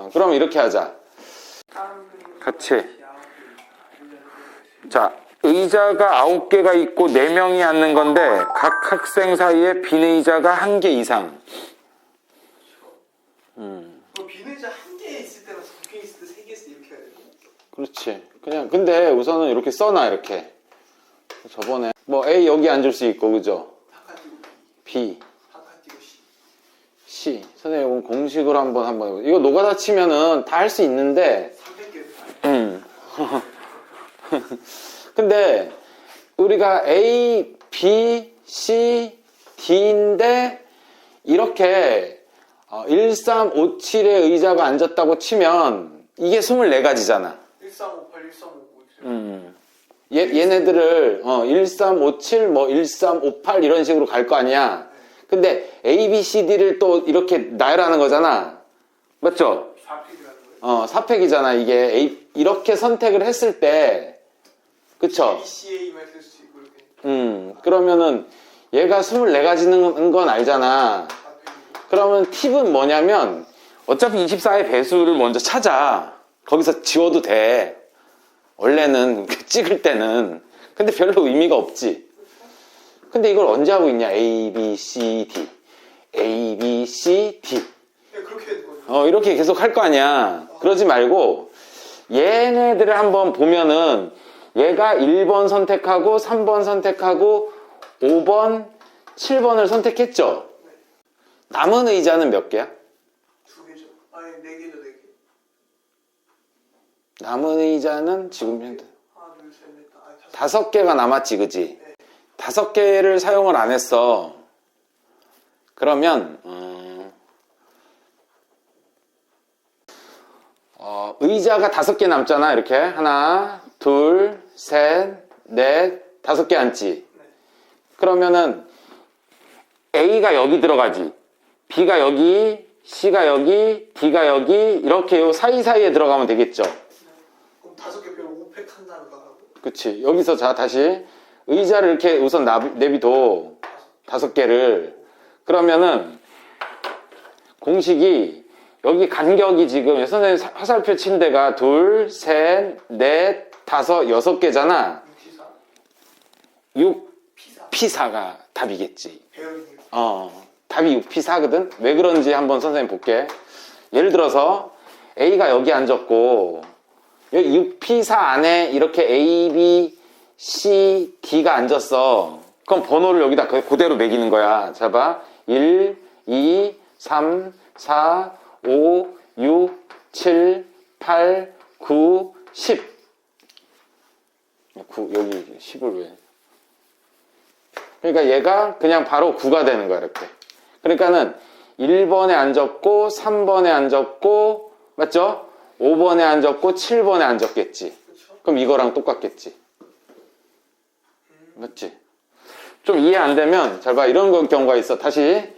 어, 그럼 이렇게 하자. 같이. 자, 의자가 9개가 있고 4명이 앉는 건데 각 학생 사이에 빈 의자가 한개 이상. 뭐 비늘자 한개 있을 때랑 두개 있을 때세개 있을 때 이렇게 해야 되나? 그렇지. 그냥 근데 우선은 이렇게 써놔 이렇게. 저번에 뭐 A 여기 앉을 수 있고 그죠? B. C. 선생님 이건 공식으로 한번 한번 해보. 이거 노가다 치면은 다 할 수 있는데 300개 음. 근데 우리가 A, B, C, D인데 이렇게 어, 1, 3, 5, 7의 의자가 앉았다고 치면 이게 24가지잖아. 1358, 1359 음. 얘, 얘네들을 어, 1357, 뭐 1358 이런 식으로 갈 거 아니야. 근데 A, B, C, D를 또 이렇게 나열하는 거잖아. 맞죠? 4팩이라는 거예요? 어, 4팩이잖아. 이게 A, 이렇게 선택을 했을 때 그쵸? BCA만 쓸수 있고 이렇게 음, 그러면은 얘가 24가지는 건 알잖아. 4팩이고 그러면 팁은 뭐냐면 어차피 24의 배수를 먼저 찾아. 거기서 지워도 돼. 원래는 찍을 때는. 근데 별로 의미가 없지. 근데 이걸 언제 하고 있냐? A, B, C, D. A, B, C, D. 네, 그렇게 어, 이렇게 계속 할 거 아니야. 그러지 말고 얘네들을 한번 보면은 얘가 1번 선택하고 3번 선택하고 5번, 7번을 선택했죠. 남은 의자는 몇 개야? 두 개죠 아니 네 개죠 네 개 남은 의자는 지금 현재 다섯 개가 남았지, 그지? 다섯 개를 사용을 안 했어. 그러면 음, 어, 의자가 다섯 개 남잖아. 이렇게 하나, 둘, 셋, 넷, 다섯 개 앉지. 그러면은 A가 여기 들어가지. B가 여기, C가 여기, D가 여기 이렇게 요 사이사이에 들어가면 되겠죠. 그럼 다섯 개 빼고 5팩 한다는 거라고 그치. 여기서 자, 다시 의자를 이렇게 우선 나- 내비둬. 다섯 개를. 그러면은 공식이 여기 간격이 지금 선생님 사- 화살표 친 데가 둘, 셋, 넷, 다섯, 여섯 개잖아. 6피사 6 피사 P4가 답이겠지. 어, 답이 6P4거든? 왜 그런지 한번 선생님 볼게. 예를 들어서 A가 여기 앉았고, 여기 6P4 안에 이렇게 A, B, C, D가 앉았어. 그럼 번호를 여기다 그- 그대로 매기는 거야. 자, 봐. 1, 2, 3, 4, 5, 6, 7, 8, 9, 10. 9, 여기 10을 왜? 그러니까 얘가 그냥 바로 9가 되는 거야, 이렇게. 그러니까는 1번에 앉았고, 3번에 앉았고, 맞죠? 5번에 앉았고, 7번에 앉았겠지. 그럼 이거랑 똑같겠지. 맞지? 좀 이해 안 되면, 잘 봐. 이런 거- 경우가 있어. 다시.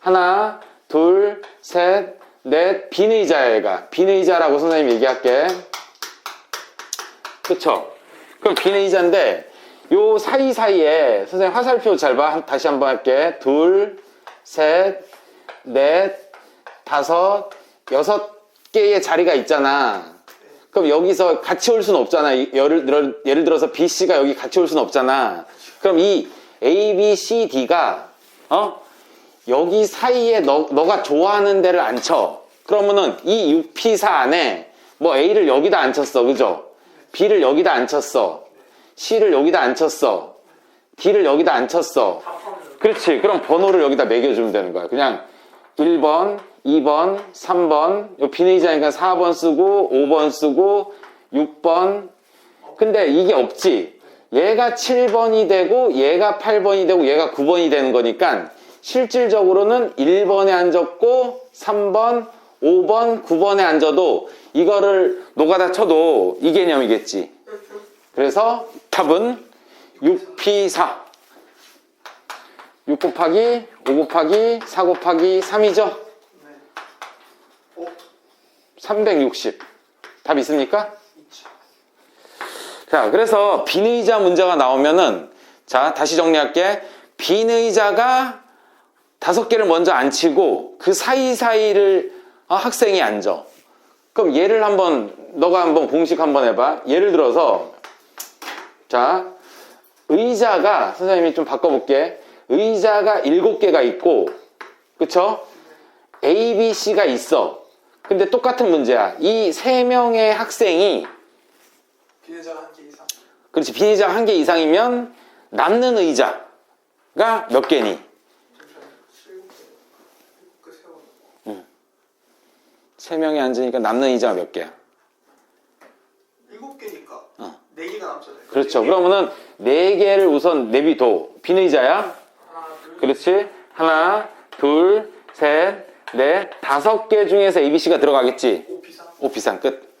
하나, 둘, 셋, 넷, 빈 의자야, 얘가. 빈 의자라고 선생님 얘기할게. 그쵸? 그럼 빈 의자인데, 요 사이사이에, 선생님 화살표 잘 봐. 한- 다시 한번 할게. 둘, 셋, 넷, 다섯, 여섯 개의 자리가 있잖아. 그럼 여기서 같이 올 수는 없잖아. 이- 예를, 들어, 예를 들어서 B, C가 여기 같이 올 수는 없잖아. 그럼 이 A, B, C, D가, 어? 여기 사이에 너, 너가 좋아하는 데를 앉혀. 그러면은 이 6P4 안에 뭐 A를 여기다 앉혔어. 그죠? B를 여기다 앉혔어. C를 여기다 앉혔어. D를 여기다 앉혔어. 그렇지. 그럼 번호를 여기다 매겨주면 되는 거야. 그냥 1번, 2번, 3번, 요 비내자니까 4번 쓰고, 5번 쓰고, 6번. 근데 이게 없지. 얘가 7번이 되고, 얘가 8번이 되고, 얘가 9번이 되는 거니까, 실질적으로는 1번에 앉았고, 3번, 5번, 9번에 앉아도, 이거를 노가다 쳐도 이 개념이겠지. 그래서 답은 6P4. 6 곱하기 5 곱하기 4 곱하기 3이죠? 네. 어? 360. 답 있습니까? 자, 그래서 빈 의자 문제가 나오면은 자, 다시 정리할게. 빈 의자가 다섯 개를 먼저 앉히고 그 사이사이를 어, 학생이 앉아. 그럼 얘를 한번 너가 한번 공식 한번 해봐. 예를 들어서 자 의자가 선생님이 좀 바꿔볼게. 의자가 일곱 개가 있고 그쵸? A, B, C가 있어. 근데 똑같은 문제야. 이 세 명의 학생이 비례자가 한개 이상. 그렇지 비의자가 한개 이상이면 남는 의자가 몇 개니? 세 명이 앉으니까 남는 의자가 몇 개야? 일곱 개니까 어. 네 개가 남잖아요. 그렇죠. 네 개. 그러면은 네 개를 우선 내비둬. 빈 의자야? 하나, 둘, 그렇지. 하나, 둘, 셋, 넷, 다섯 개 중에서 ABC가 들어가겠지. 오 비상. 오 비상 끝.